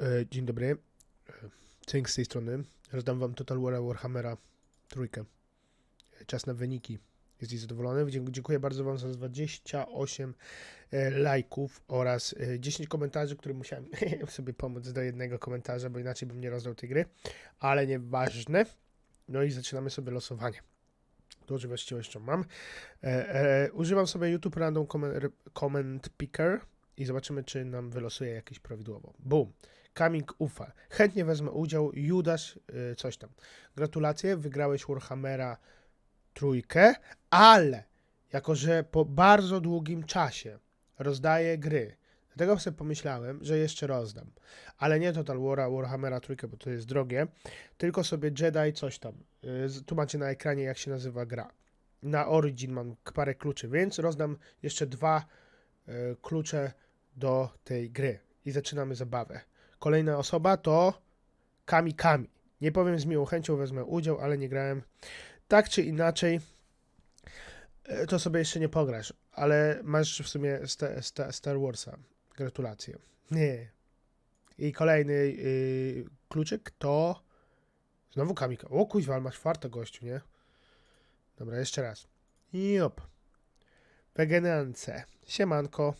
E, Dzień dobry. E, Cynk z tej strony. Rozdam wam Total War Warhammera trójkę. E, Czas na wyniki. Jesteś zadowolony? Dziękuję bardzo wam za 28 e, lajków oraz e, 10 komentarzy, które musiałem sobie pomóc do jednego komentarza, bo inaczej bym nie rozdał tej gry. Ale nieważne. No i zaczynamy sobie losowanie. To oczywiście jeszcze mam. Używam sobie YouTube Random comment Picker i zobaczymy, czy nam wylosuje jakieś prawidłowo. Boom. Kamik Ufa. Chętnie wezmę udział. Judasz, y, coś tam. Gratulacje, wygrałeś Warhammera trójkę, ale jako, że po bardzo długim czasie rozdaję gry, dlatego sobie pomyślałem, że jeszcze rozdam. Ale nie Total War, Warhammera trójkę, bo to jest drogie, tylko sobie Jedi coś tam. Y, z- Tu macie na ekranie, jak się nazywa gra. Na Origin mam parę kluczy, więc rozdam jeszcze dwa y, klucze do tej gry i zaczynamy zabawę. Kolejna osoba to Kami Kami. Nie powiem z miłą chęcią, wezmę udział, ale nie grałem. Tak czy inaczej, e, to sobie jeszcze nie pograsz, ale masz w sumie sta, sta, Star Warsa. Gratulacje. Nie. I kolejny y, kluczyk to znowu Kamika. O kuźwa, masz farta gościu, nie? Dobra, jeszcze raz. Jop. Wegenance. Siemanko.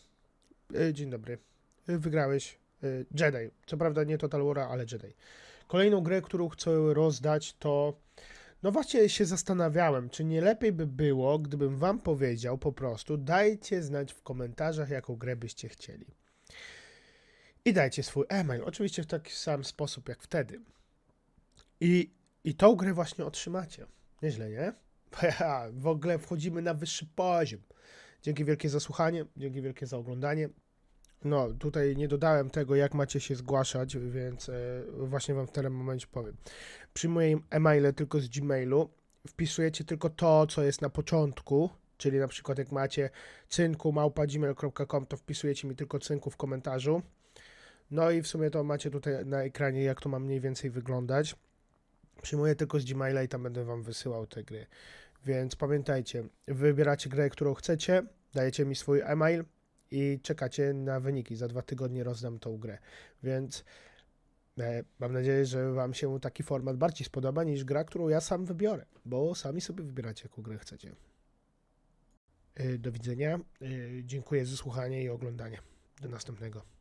Y, Dzień dobry. Y, Wygrałeś Jedi. Co prawda nie Total War, ale Jedi. Kolejną grę, którą chcę rozdać to... No właśnie się zastanawiałem, czy nie lepiej by było, gdybym wam powiedział po prostu, dajcie znać w komentarzach, jaką grę byście chcieli. I dajcie swój e-mail, oczywiście w taki sam sposób jak wtedy. I, i tą grę właśnie otrzymacie. Nieźle, nie? w ogóle wchodzimy na wyższy poziom. Dzięki wielkie za słuchanie, dzięki wielkie za oglądanie. No, tutaj nie dodałem tego, jak macie się zgłaszać, więc e, właśnie wam w tym momencie powiem. Przyjmuję e-maile tylko z Gmailu. Wpisujecie tylko to, co jest na początku, czyli na przykład jak macie cynku małpa.gmail.com, to wpisujecie mi tylko cynku w komentarzu. No i w sumie to macie tutaj na ekranie, jak to ma mniej więcej wyglądać. Przyjmuję tylko z Gmaila i tam będę wam wysyłał te gry. Więc pamiętajcie, wybieracie grę, którą chcecie, dajecie mi swój e-mail i czekacie na wyniki. Za dwa tygodnie rozdam tą grę. Więc e, mam nadzieję, że Wam się taki format bardziej spodoba niż gra, którą ja sam wybiorę, bo sami sobie wybieracie, jaką grę chcecie. E, Do widzenia. E, Dziękuję za słuchanie i oglądanie. Do następnego.